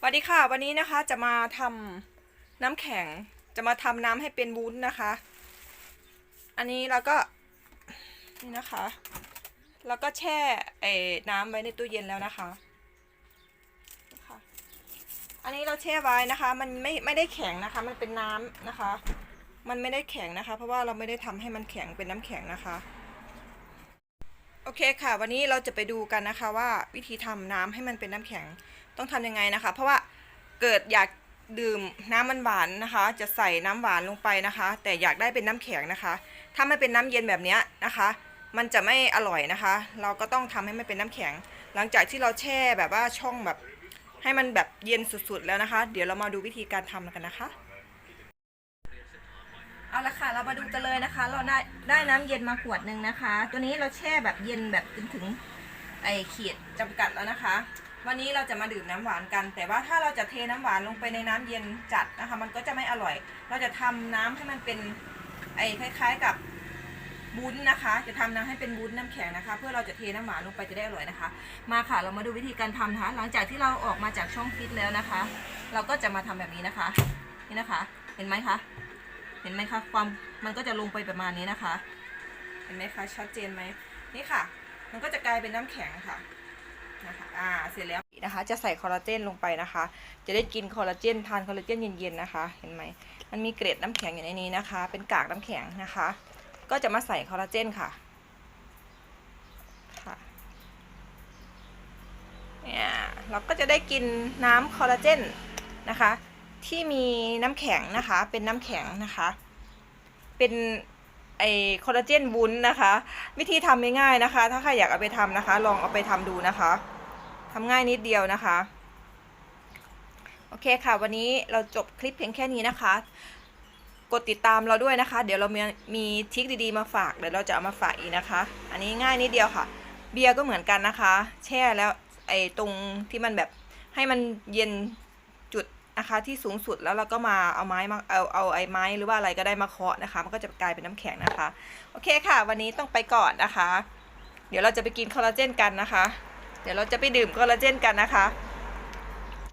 สวัสดีค่ะ วันนี้นะคะจะมาทำน้ำแข็ง จะมาทำน้ำให้เป็นวุ้นนะคะ อันนี้เราก็นี่นะคะ แล้วก็แช่ไอ้น้ำไว้ในตู้เย็นแล้วนะคะค่ะอันนี้เราแช่ไว้นะคะ มันไม่ไม่ได้แข็งนะคะ มันเป็นน้ำนะคะ มันไม่ได้แข็งนะคะ เพราะว่าเราไม่ได้ทำให้มันแข็งเป็นน้ำแข็งนะคะ โอเคค่ะ วันนี้เราจะไปดูกันนะคะว่าวิธีทำน้ำให้มันเป็นน้ำแข็งต้องทำยังไงนะคะ เพราะว่าเกิดอยากดื่มน้ำมันหวานนะคะ จะใส่น้ำหวานลงไปนะคะ แต่อยากได้เป็นน้ำแข็งนะคะ ถ้าไม่เป็นน้ำเย็นแบบนี้นะคะ มันจะไม่อร่อยนะคะ เราก็ต้องทำให้มันเป็นน้ำแข็ง หลังจากที่เราแช่แบบว่าช่องแบบให้มันแบบเย็นสุดๆแล้วนะคะ เดี๋ยวเรามาดูวิธีการทำกันนะคะ เอาละค่ะ เรามาดูกันเลยนะคะ เราได้ได้น้ำเย็นมาขวดหนึ่งนะคะ ตัวนี้เราแช่แบบเย็นแบบจนถึงไอขีดจำกัดแล้วนะคะ วันนี้เราจะมาดื่มน้ำหวานกัน แต่ว่าถ้าเราจะเทน้ำหวานลงไปในน้ำเย็นจัดนะคะ มันก็จะไม่อร่อย เราจะทำน้ำให้มันเป็นไอคล้าย ๆกับบุ้นนะคะ จะทำน้ำให้เป็นบุ้นน้ำแข็งนะคะ เพื่อเราจะเทน้ำหวานลงไปจะได้อร่อยนะคะ มาค่ะ เรามาดูวิธีการทำนะคะ หลังจากที่เราออกมาจากช่องฟิตแล้วนะคะ เราก็จะมาทำแบบนี้นะคะ นี่นะคะ เห็นไหมคะ ห็นไหมคะความมันก็จะลงไปประมาณนี้นะคะ เห็นไหมคะชัดเจนไหมนี่ค่ะ มันก็จะกลายเป็นน้ำแข็งค่ะนะคะอ่าเสร็จแล้วนะคะจะใส่คอลลาเจนลงไปนะคะ จะได้กินคอลลาเจนทานคอลลาเจนเย็นๆนะคะ เห็นไหมมันมีเกล็ดน้ำแข็งอยู่ในนี้นะคะ เป็นกากน้ำแข็งนะคะ ก็จะมาใส่คอลลาเจนค่ะค่ะเนี่ยเราก็จะได้กินน้ำคอลลาเจนนะคะ ที่มีน้ำแข็งนะคะ เป็นน้ำแข็งนะคะ เป็นไอคอลลาเจนวุ้นนะคะ วิธีทำง่ายๆนะคะ ถ้าใครอยากเอาไปทำนะคะ ลองเอาไปทำดูนะคะทำง่ายนิดเดียวนะคะ โอเคค่ะ วันนี้เราจบคลิปเพียงแค่นี้นะคะ กดติดตามเราด้วยนะคะ เดี๋ยวเรามีมีทริคดีๆมาฝาก เดี๋ยวเราจะเอามาฝากอีกนะคะ อันนี้ง่ายนิดเดียวค่ะ เบียร์ก็เหมือนกันนะคะ แช่แล้วไอตรงที่มันแบบให้มันเย็น นะคะที่สูงสุดแล้วเราก็มาเอาไม้มาเอาเอาไอ้ไม้หรือว่าอะไรก็ได้มาเคาะนะคะ มันก็จะกลายเป็นน้ำแข็งนะคะ โอเคค่ะ วันนี้ต้องไปก่อนนะคะ เดี๋ยวเราจะไปกินคอลลาเจนกันนะคะ เดี๋ยวเราจะไปดื่มคอลลาเจนกันนะคะ